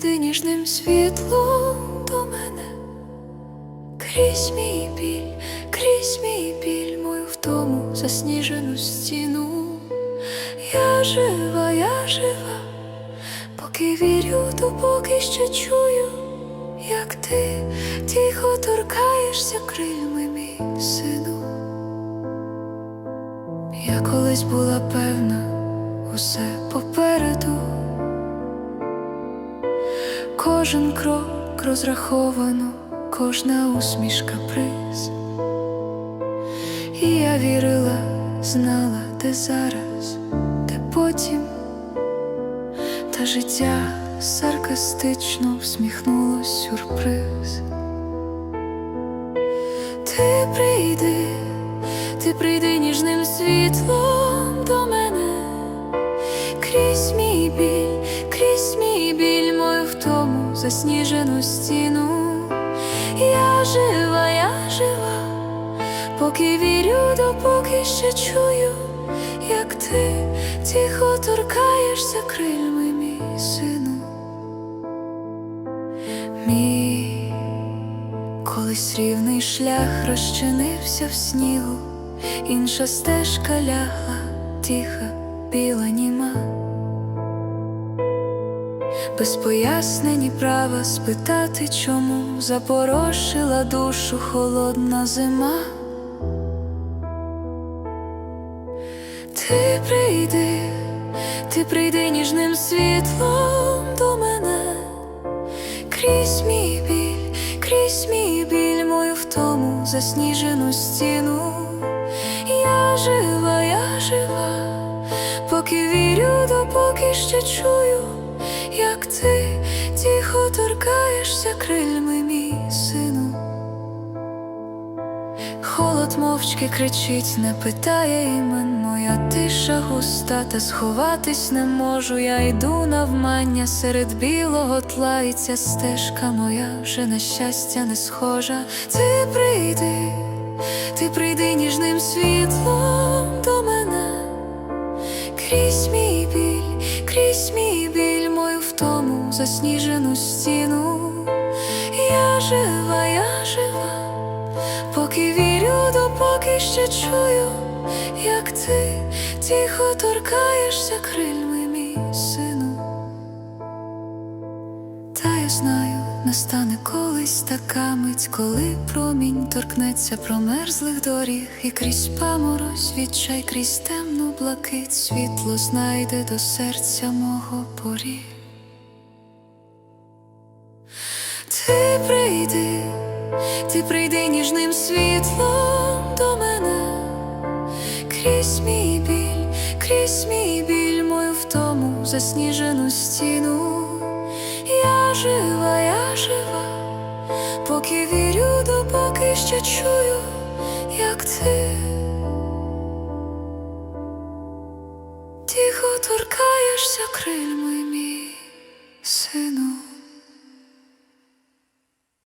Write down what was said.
прийди ніжним світлом до мене, крізь мій біль, крізь мій біль, мою втому засніжену стіну. Я жива, я жива, поки вірю, допоки ще чую, як ти тихо торкаєшся крильми, мій сину. Я колись була певна, усе попереду. Кожен крок розраховано, кожна усмішка приз. І я вірила, знала, де зараз, де потім, та життя саркастично всміхнулось сюрприз. Ти прийди, ти прийди ніжним світлом засніжену стіну. Я жива, я жива, поки вірю, допоки ще чую, як ти тихо торкаєшся крильми, мій сину. Мій Колись рівний шлях розчинився в снігу, інша стежка лягла, тиха, біла німа. Без пояснень права спитати, чому запорошила душу холодна зима. Ти прийди, ти прийди ніжним світлом до мене крізь мій біль, крізь мій біль, мою втому засніжену стіну. Я жива, я жива, поки вірю, допоки ще чую, ти тихо торкаєшся крильми, мій сину. Холод мовчки кричить, не питає імен, моя тиша густа, та сховатись не можу. Я йду навмання серед білого тла, і ця стежка моя вже на щастя не схожа. Ти прийди, ти прийди ніжним світлом до мене, крізь мій засніжену стіну. Я жива, я жива поки вірю, допоки ще чую, як ти тихо торкаєшся крильми, мій сину. Та я знаю, настане колись така мить, коли промінь торкнеться промерзлих доріг, і крізь паморозь відчай, крізь темну блакить, світло знайде до серця мого поріг. Ти прийди, ти прийди ніжним світлом до мене, крізь мій біль, крізь мій біль, мою втому засніжену стіну. Я жива, я жива, поки вірю, допоки ще чую, як ти тихо торкаєшся крильми, мій сину.